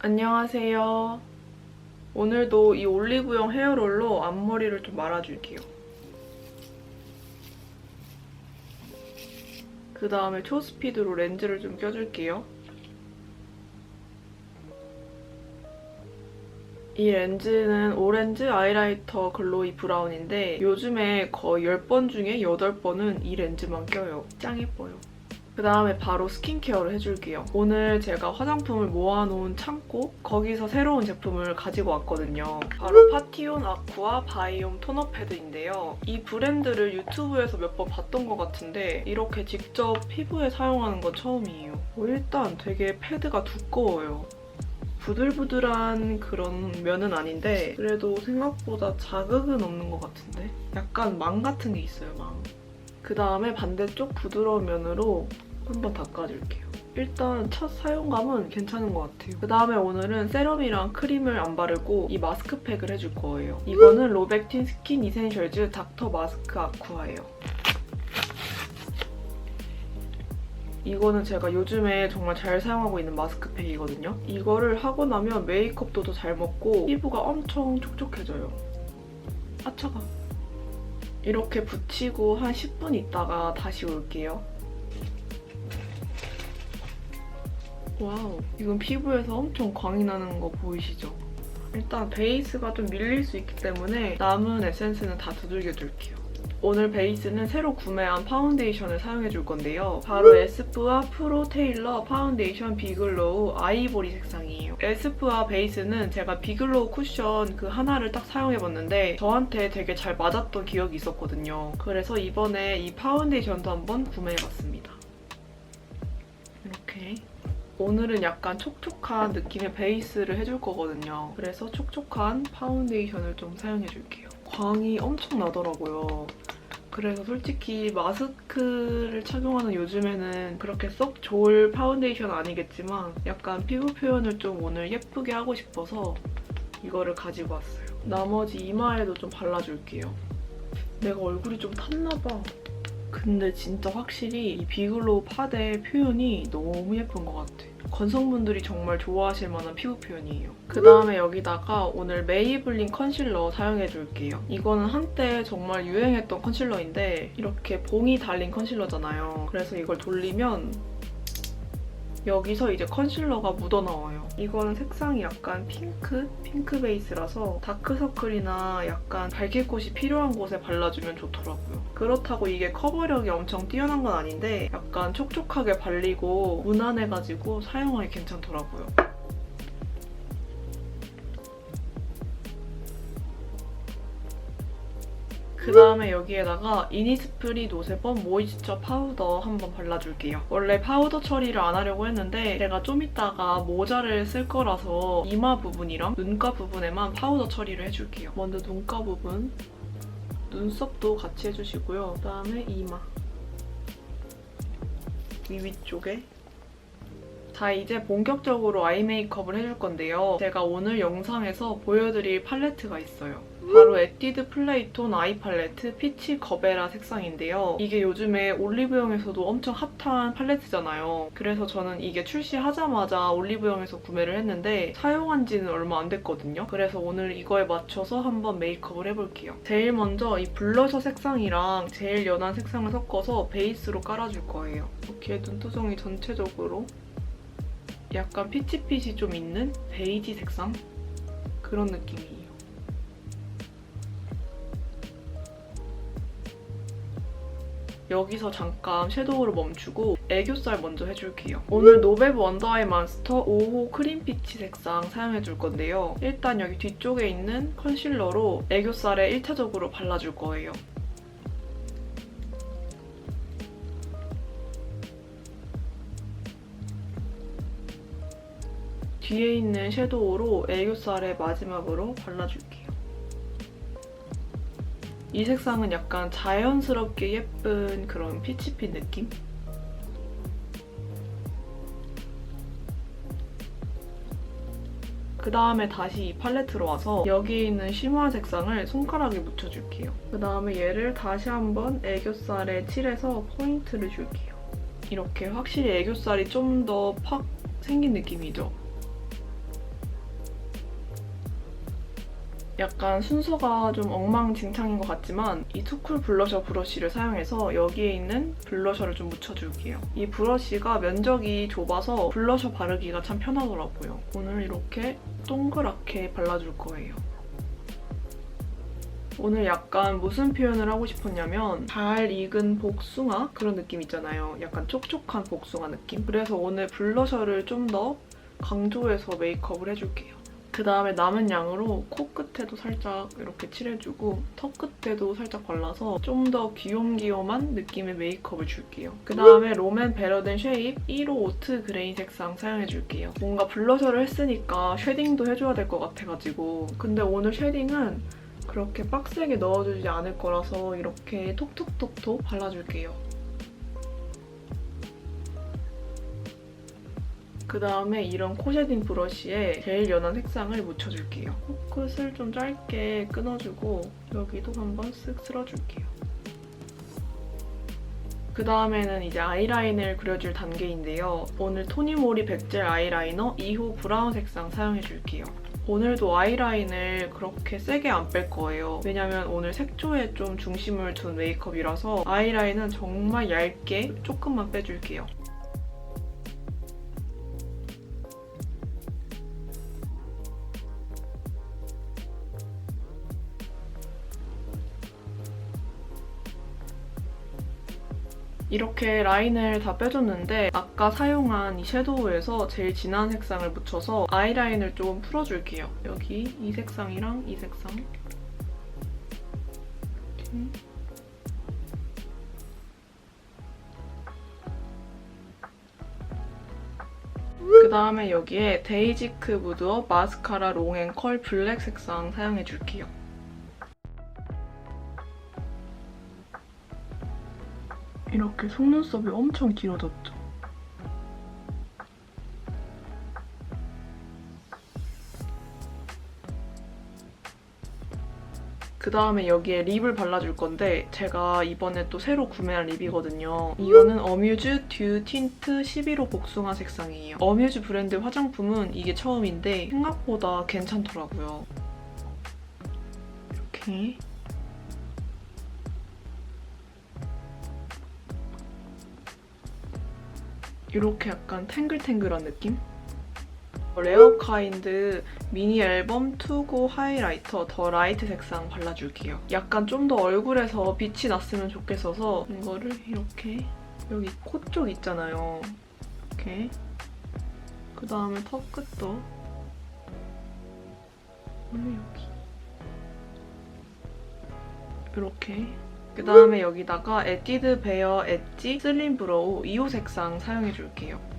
안녕하세요. 오늘도 이 올리브영 헤어롤로 앞머리를 좀 말아줄게요. 그 다음에 초스피드로 렌즈를 좀 껴줄게요. 이 렌즈는 오렌지 아이라이터 글로이 브라운인데 요즘에 거의 10번 중에 8번은 이 렌즈만 껴요. 짱 예뻐요. 그 다음에 바로 스킨케어를 해줄게요. 오늘 제가 화장품을 모아놓은 창고 거기서 새로운 제품을 가지고 왔거든요. 바로 파티온 아쿠아 바이옴 토너 패드인데요. 이 브랜드를 유튜브에서 몇 번 봤던 것 같은데 이렇게 직접 피부에 사용하는 건 처음이에요. 어, 일단 되게 패드가 두꺼워요. 부들부들한 그런 면은 아닌데 그래도 생각보다 자극은 없는 것 같은데 약간 망 같은 게 있어요 망. 그 다음에 반대쪽 부드러운 면으로 한번 닦아줄게요. 일단 첫 사용감은 괜찮은 것 같아요. 그 다음에 오늘은 세럼이랑 크림을 안 바르고 이 마스크팩을 해줄 거예요. 이거는 로백틴 스킨 이센셜즈 닥터 마스크 아쿠아예요. 이거는 제가 요즘에 정말 잘 사용하고 있는 마스크팩이거든요. 이거를 하고 나면 메이크업도 더 잘 먹고 피부가 엄청 촉촉해져요. 아 차가. 이렇게 붙이고 한 10분 있다가 다시 올게요. 와우, 이건 피부에서 엄청 광이 나는 거 보이시죠? 일단 베이스가 좀 밀릴 수 있기 때문에 남은 에센스는 다 두들겨 줄게요. 오늘 베이스는 새로 구매한 파운데이션을 사용해 줄 건데요. 바로 에스쁘아 프로 테일러 파운데이션 비글로우 아이보리 색상이에요. 에스쁘아 베이스는 제가 비글로우 쿠션 그 하나를 딱 사용해 봤는데 저한테 되게 잘 맞았던 기억이 있었거든요. 그래서 이번에 이 파운데이션도 한번 구매해 봤습니다. 오늘은 약간 촉촉한 느낌의 베이스를 해줄 거거든요. 그래서 촉촉한 파운데이션을 좀 사용해 줄게요. 광이 엄청 나더라고요. 그래서 솔직히 마스크를 착용하는 요즘에는 그렇게 썩 좋을 파운데이션 아니겠지만 약간 피부 표현을 좀 오늘 예쁘게 하고 싶어서 이거를 가지고 왔어요. 나머지 이마에도 좀 발라줄게요. 내가 얼굴이 좀 탔나봐. 근데 진짜 확실히 이 비글로우 파데 표현이 너무 예쁜 것 같아. 건성분들이 정말 좋아하실 만한 피부 표현이에요. 그 다음에 여기다가 오늘 메이블린 컨실러 사용해줄게요. 이거는 한때 정말 유행했던 컨실러인데 이렇게 봉이 달린 컨실러잖아요. 그래서 이걸 돌리면 여기서 이제 컨실러가 묻어나와요. 이거는 색상이 약간 핑크? 핑크 베이스라서 다크서클이나 약간 밝힐 곳이 필요한 곳에 발라주면 좋더라고요. 그렇다고 이게 커버력이 엄청 뛰어난 건 아닌데 약간 촉촉하게 발리고 무난해가지고 사용하기 괜찮더라고요. 그 다음에 여기에다가 이니스프리 노세범 모이스처 파우더 한번 발라줄게요. 원래 파우더 처리를 안 하려고 했는데 제가 좀 이따가 모자를 쓸 거라서 이마 부분이랑 눈가 부분에만 파우더 처리를 해줄게요. 먼저 눈가 부분, 눈썹도 같이 해주시고요. 그 다음에 이마, 위 위쪽에 자 이제 본격적으로 아이 메이크업을 해줄 건데요. 제가 오늘 영상에서 보여드릴 팔레트가 있어요. 바로 에뛰드 플레이톤 아이 팔레트 피치 거베라 색상인데요. 이게 요즘에 올리브영에서도 엄청 핫한 팔레트잖아요. 그래서 저는 이게 출시하자마자 올리브영에서 구매를 했는데 사용한 지는 얼마 안 됐거든요. 그래서 오늘 이거에 맞춰서 한번 메이크업을 해볼게요. 제일 먼저 이 블러셔 색상이랑 제일 연한 색상을 섞어서 베이스로 깔아줄 거예요. 이렇게 눈두덩이 전체적으로 약간 피치핏이 좀 있는 베이지 색상? 그런 느낌이에요. 여기서 잠깐 섀도우를 멈추고 애교살 먼저 해줄게요. 오늘 노베브 원더아이 마스터 5호 크림 피치 색상 사용해줄 건데요. 일단 여기 뒤쪽에 있는 컨실러로 애교살에 1차적으로 발라줄 거예요. 뒤에 있는 섀도우로 애교살에 마지막으로 발라줄게요. 이 색상은 약간 자연스럽게 예쁜 그런 피치빛 느낌? 그 다음에 다시 이 팔레트로 와서 여기에 있는 쉬머한 색상을 손가락에 묻혀줄게요. 그 다음에 얘를 다시 한번 애교살에 칠해서 포인트를 줄게요. 이렇게 확실히 애교살이 좀 더 팍 생긴 느낌이죠? 약간 순서가 좀 엉망진창인 것 같지만 이 투쿨 블러셔 브러쉬를 사용해서 여기에 있는 블러셔를 좀 묻혀줄게요. 이 브러쉬가 면적이 좁아서 블러셔 바르기가 참 편하더라고요. 오늘 이렇게 동그랗게 발라줄 거예요. 오늘 약간 무슨 표현을 하고 싶었냐면 잘 익은 복숭아 그런 느낌 있잖아요. 약간 촉촉한 복숭아 느낌. 그래서 오늘 블러셔를 좀 더 강조해서 메이크업을 해줄게요. 그 다음에 남은 양으로 코끝에도 살짝 이렇게 칠해주고 턱 끝에도 살짝 발라서 좀 더 귀염귀염한 느낌의 메이크업을 줄게요. 그 다음에 롬앤 베러덴 쉐입 1호 오트 그레인 색상 사용해줄게요. 뭔가 블러셔를 했으니까 쉐딩도 해줘야 될 것 같아가지고 근데 오늘 쉐딩은 그렇게 빡세게 넣어주지 않을 거라서 이렇게 톡톡톡톡 발라줄게요. 그 다음에 이런 코 쉐딩 브러쉬에 제일 연한 색상을 묻혀줄게요. 코끝을 좀 짧게 끊어주고 여기도 한번 쓱 쓸어줄게요. 그 다음에는 이제 아이라인을 그려줄 단계인데요. 오늘 토니모리 백젤 아이라이너 2호 브라운 색상 사용해줄게요. 오늘도 아이라인을 그렇게 세게 안 뺄 거예요. 왜냐면 오늘 색조에 좀 중심을 둔 메이크업이라서 아이라인은 정말 얇게 조금만 빼줄게요. 이렇게 라인을 다 빼줬는데 아까 사용한 이 섀도우에서 제일 진한 색상을 묻혀서 아이라인을 좀 풀어줄게요. 여기 이 색상이랑 이 색상. 그 다음에 여기에 데이지크 무드업 마스카라 롱앤컬 블랙 색상 사용해줄게요. 이렇게 속눈썹이 엄청 길어졌죠? 그 다음에 여기에 립을 발라줄 건데 제가 이번에 또 새로 구매한 립이거든요. 이거는 어뮤즈 듀 틴트 11호 복숭아 색상이에요. 어뮤즈 브랜드 화장품은 이게 처음인데 생각보다 괜찮더라고요. 이렇게 이렇게 약간 탱글탱글한 느낌? 레어카인드 미니 앨범 투고 하이라이터 더 라이트 색상 발라줄게요. 약간 좀 더 얼굴에서 빛이 났으면 좋겠어서 이거를 이렇게 여기 코 쪽 있잖아요. 이렇게 그 다음에 턱 끝도 여기 이렇게 그 다음에 여기다가 에뛰드 베어 엣지 슬림 브로우 2호 색상 사용해줄게요.